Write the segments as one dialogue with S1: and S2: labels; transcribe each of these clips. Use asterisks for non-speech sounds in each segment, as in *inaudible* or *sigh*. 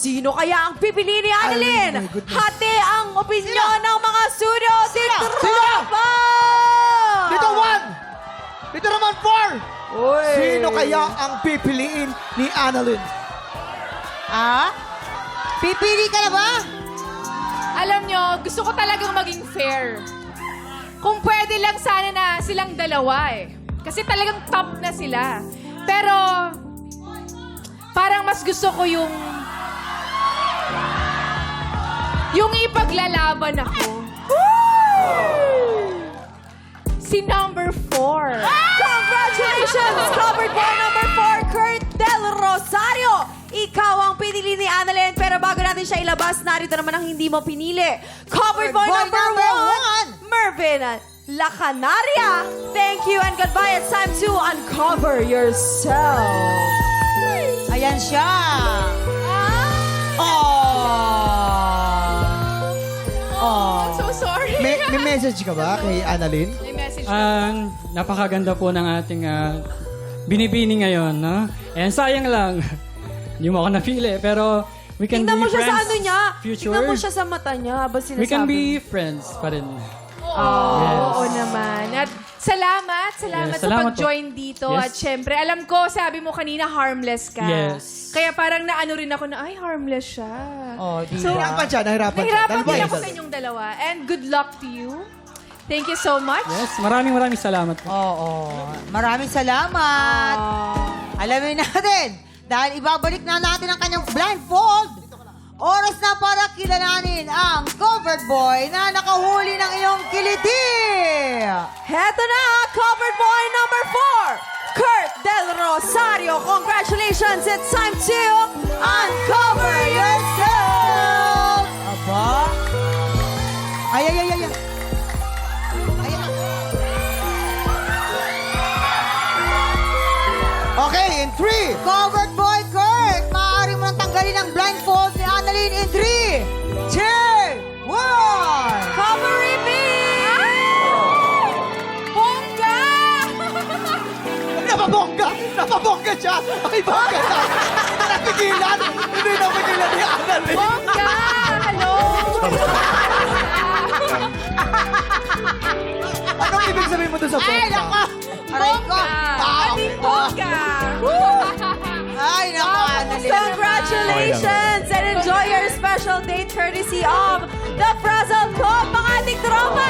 S1: Sino kaya ang pipili ni Annalyn?
S2: my goodness.
S1: Hati ang opinyon ng mga studio.
S2: Sino?
S1: Titropa!
S2: Dito one! Dito naman four!
S1: Uy.
S2: Sino kaya ang pipiliin ni Annalyn?
S3: Ah? Pipili ka na ba?
S4: Alam nyo, gusto ko talagang maging fair. Kung pwede lang sana na silang dalawa eh. Kasi talagang top na sila. Pero, parang mas gusto ko yung... Yung ipaglalaban ako. Si number four.
S1: Congratulations! Covered boy number 4, Kurt Del Rosario. Ikaw ang pinili ni Annalyn, pero bago natin siya ilabas, narito naman ang hindi mo pinili. Covered boy,
S3: Boy
S1: number,
S3: number
S1: 1, Mervin La Canaria. Thank you and goodbye. It's time to uncover yourself.
S3: Ayan siya. Oh.
S2: May, may message ka ba kay Annalyn?
S4: May message.
S5: Ang napakaganda po ng ating ah, binibini ngayon, no? And sayang lang, *laughs* hindi mo ako napili, pero we can
S1: Tingnan
S5: be
S1: mo siya
S5: friends
S1: sa ano niya.
S5: future.
S1: Tingnan mo siya sa mata niya habang sinasabi.
S5: We can be friends pa rin.
S4: Salamat, salamat,
S5: Yes,
S4: sa
S5: salamat
S4: pag-join dito.
S5: Yes.
S4: At syempre, alam ko, sabi mo kanina, harmless ka.
S5: Yes.
S4: Kaya parang naano rin ako na, ay, harmless siya.
S3: Oh, di
S4: So,
S2: Nahirapan siya, nahirapan siya.
S4: Nahirapan din ako sa inyong dalawa. And good luck to you. Thank you so much.
S5: Yes, maraming maraming salamat po.
S3: Oo. Maraming salamat. Alamin natin, dahil ibabalik na natin ang kanyang blindfold, oras na para kilalanin ang covered boy na nakahuli ng iyong kiliti.
S1: Heto na, covered boy number 4, Kurt Del Rosario. Congratulations, it's time to uncover yourself.
S3: Aba? Ay, ay, ay, ay. ay. Ay, ay.
S2: Okay, in three,
S3: Covered
S2: napabongga! Napabongga siya! Ay, bongga na! Hindi na napigilan! Hindi na napigilan ni Annalyn!
S4: Bongga! Hello!
S2: Anong ibig sabihin mo doon sa
S3: Ay,
S2: bongga?
S3: nako! Aray ko!
S4: Bongga!
S3: Ay, nako, Annalyn.
S1: Congratulations and enjoy your special date courtesy of the Frazzle Club, mga ating tropa!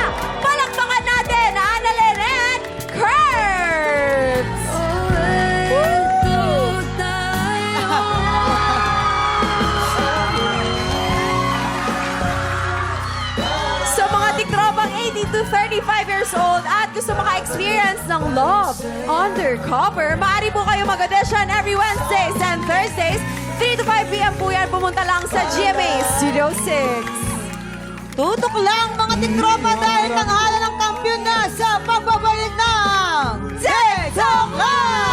S1: To 35 years old at gusto maka-experience ng love undercover, maaari po kayo mag-audition every Wednesdays and Thursdays. 3 to 5 p.m. po yan. Pumunta lang sa GMA Studio 6.
S3: Tutok lang mga tiktropa dahil tanghala ng kampiyon na sa pagbabalik ng TikTok Live!